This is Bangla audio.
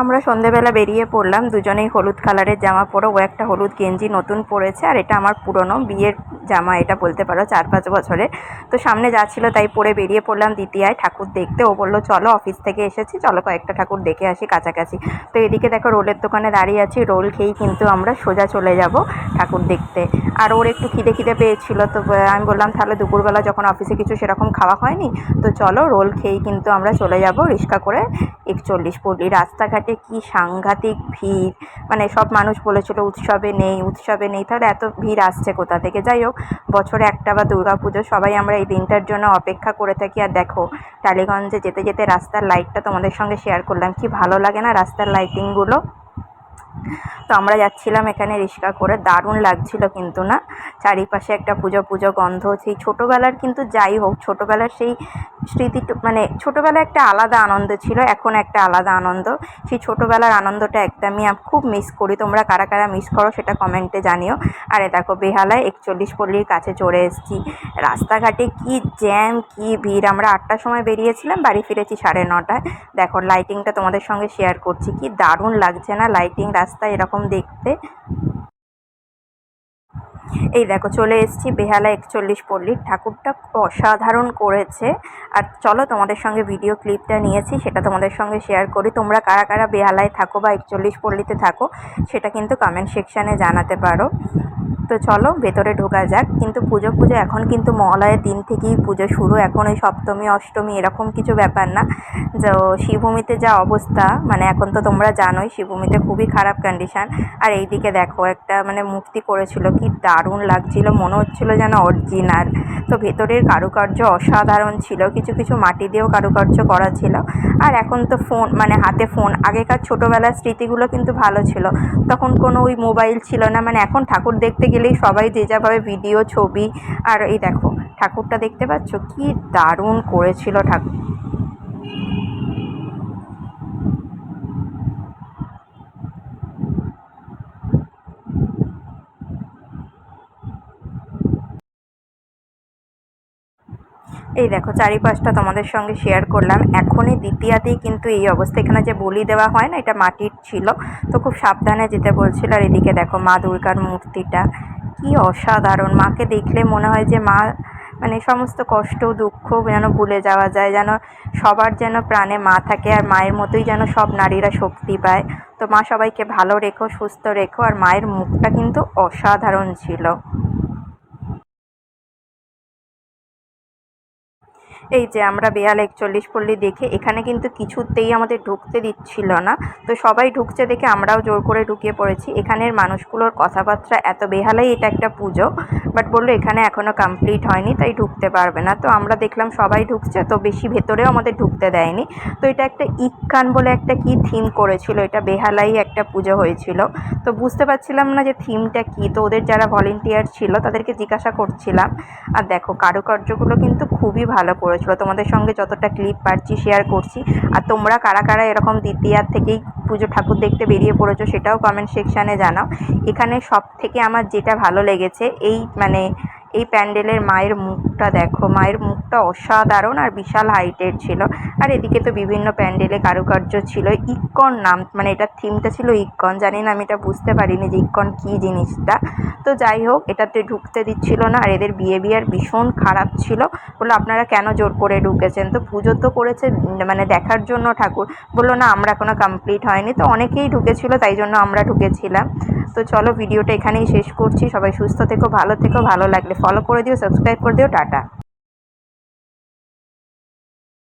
আমরা সন্ধেবেলা বেরিয়ে পড়লাম, দুজনেই হলুদ কালারের জামা পরে ও একটা হলুদ গেঞ্জি নতুন পরেছে, আর এটা আমার পুরনো বিয়ের জামা, এটা বলতে পারো চার পাঁচ বছরের। তো সামনে যাচ্ছিল তাই পরে বেরিয়ে পড়লাম দ্বিতীয়ায় ঠাকুর দেখতে। ও বলল, চলো অফিস থেকে এসেছি, চলো কয়েকটা ঠাকুর দেখে আসি কাছাকাছি। তো এদিকে দেখো রোলের দোকানে দাঁড়িয়ে আছি, রোল খেয়েই কিন্তু আমরা সোজা চলে যাব ঠাকুর দেখতে। আর ওর একটু খিদে খিদে পেয়েছিল, তো আমি বললাম, তাহলে দুপুরবেলা যখন অফিসে কিছু সেরকম খাওয়া হয়নি, তো চলো রোল খেয়েই কিন্তু আমরা চলে যাব রিক্সা করে একচল্লিশ পল্লী রাস্তাঘাটে। কি সাংঘাতিক ভিড়। মানে সব মানুষ বলেছিল, উৎসবে নেই উৎসবে নেই। তাহলে এত ভিড় আসছে কোথা থেকে? যাই হোক, বছরে একটা বা দুর্গা পুজো সবাই আমরা এই দিনটার জন্য অপেক্ষা করে থাকি। আর দেখো, টালিগঞ্জে যেতে যেতে রাস্তার লাইটটা তোমাদের সঙ্গে শেয়ার করলাম। কি ভালো লাগে না রাস্তার লাইটিংগুলো তো আমরা যাচ্ছিলাম এখানে রিক্সা করে। দারুণ লাগছিল কিন্তু না। চারিপাশে একটা পুজো পুজো গন্ধ, সেই ছোটোবেলার কিন্তু যাই হোক, ছোটোবেলার সেই স্মৃতি মানে ছোটোবেলায় একটা আলাদা আনন্দ ছিল, এখন একটা আলাদা আনন্দ। সেই ছোটোবেলার আনন্দটা একদমই খুব মিস করি। তোমরা কারা কারা মিস করো সেটা কমেন্টে জানিও। আরে দেখো, বেহালায় একচল্লিশ পল্লীর কাছে চড়ে এসেছি। রাস্তাঘাটে কি জ্যাম কি ভিড়। আমরা আটটার সময় বেরিয়েছিলাম, বাড়ি ফিরেছি সাড়ে নটায়। দেখো লাইটিংটা তোমাদের সঙ্গে শেয়ার করছি। কি দারুণ লাগছে না লাইটিং রাস্তায় এরকম দেখতে। এই দেখো চলে এসেছি বেহালা একচল্লিশ পল্লীর। ঠাকুরটা অসাধারণ করেছে। আর চলো তোমাদের সঙ্গে ভিডিও ক্লিপটা নিয়েছি, সেটা তোমাদের সঙ্গে শেয়ার করি। তোমরা কারা কারা বেহালায় থাকো বা একচল্লিশ পল্লীতে থাকো, সেটা কিন্তু কমেন্ট সেকশানে জানাতে পারো। তো চলো ভেতরে ঢোকা যাক। কিন্তু পুজো পুজো এখন কিন্তু মহালয়ের দিন থেকেই পুজো শুরু। এখন ওই সপ্তমী, অষ্টমী এরকম কিছু ব্যাপার না। তো শিবভূমিতে যা অবস্থা মানে এখন তো তোমরা জানোই, শিবভূমিতে খুবই খারাপ কন্ডিশান আর এইদিকে দেখো, একটা মানে মুক্তি করেছিল কি দারুণ লাগছিল। মনে হচ্ছিল যেন অরিজিনাল তো ভেতরের কারুকার্য অসাধারণ ছিল। কিছু কিছু মাটি দিয়েও কারুকার্য করা ছিল। আর এখন তো ফোন মানে হাতে ফোন আগেকার ছোটোবেলার স্মৃতিগুলো কিন্তু ভালো ছিল। তখন কোনো ওই মোবাইল ছিল না। মানে এখন ঠাকুর দেখতে গেলেই সবাই যে যাভাবে ভিডিও ছবি আর এই দেখো, ঠাকুরটা দেখতে পাচ্ছ? কি দারুণ করেছিল ঠাকুর এই দেখো, চারিপাশটা তোমাদের সঙ্গে শেয়ার করলাম। এখনই দ্বিতীয়াতেই কিন্তু এই অবস্থা। এখানে যে বলি দেওয়া হয় না, এটা মাটির ছিল। তো খুব সাবধানে যেতে বলছিল। আর এদিকে দেখো মা দুর্গার মূর্তিটা। কি অসাধারণ। মাকে দেখলে মনে হয় যে মা মানে সমস্ত কষ্ট, দুঃখ যেন ভুলে যাওয়া যায়, যেন সবার যেন প্রাণে মা থাকে আর মায়ের মতোই যেন সব নারীরা শক্তি পায়। তো মা সবাইকে ভালো রেখো, সুস্থ রেখো আর মায়ের মুখটা কিন্তু অসাধারণ ছিল। এই যে আমরা বেহাল একচল্লিশ পল্লী দেখে এখানে কিন্তু কিছুতেই আমাদের ঢুকতে দিচ্ছিল না। তো সবাই ঢুকছে দেখে আমরাও জোর করে ঢুকিয়ে পড়েছি। এখানের মানুষগুলোর কথাবার্তা এত বেহালাই, এটা একটা পুজো। বাট বলল এখানে এখনও কমপ্লিট হয়নি, তাই ঢুকতে পারবে না। তো আমরা দেখলাম সবাই ঢুকছে, তো বেশি ভেতরেও আমাদের ঢুকতে দেয়নি। তো এটা একটা ইক্কান বলে একটা কি থিম করেছিল, এটা বেহালাই একটা পুজো হয়েছিল। তো বুঝতে পারছিলাম না যে থিমটা কী। তো ওদের যারা ভলেন্টিয়ার ছিল, তাদেরকে জিজ্ঞাসা করছিলাম। আর দেখো, কারুকার্যগুলো কিন্তু খুবই ভালো করেছিল তোমাদের সঙ্গে যতটা ক্লিপ পারছি শেয়ার করছি। আর তোমরা কারা কারা এরকম দ্বিতীয়ার থেকেই পুজো ঠাকুর দেখতে বেরিয়ে পড়েছো সেটাও কমেন্ট সেকশানে জানাও। এখানে সব থেকে আমার যেটা ভালো লেগেছে, এই মানে এই প্যান্ডেলের মায়ের মুখটা দেখো। মায়ের মুখটা অসাধারণ আর বিশাল হাইটের ছিল। আর এদিকে তো বিভিন্ন প্যান্ডেলে কারুকার্য ছিল। ইক্কন নাম মানে এটার থিমটা ছিল ইক্কন। জানি না, আমি এটা বুঝতে পারিনি যে ইক্কন কী জিনিসটা। তো যাই হোক, এটাতে ঢুকতে দিচ্ছিল না আর এদের বিহেভিয়ার ভীষণ খারাপ ছিল। বলল, আপনারা কেন জোর করে ঢুকেছেন? তো পুজো তো করেছে মানে দেখার জন্য ঠাকুর। বলল, না, আমরা এখনও কমপ্লিট হয়নি। তো অনেকেই ঢুকেছিল, তাই জন্য আমরা ঢুকেছিলাম। তো চলো ভিডিওটা এখানেই শেষ করছি। সবাই সুস্থ থেকো, ভালো থেকো। ভালো লাগলে ফলো করে দিও সাবস্ক্রাইব করে দিও টাটা।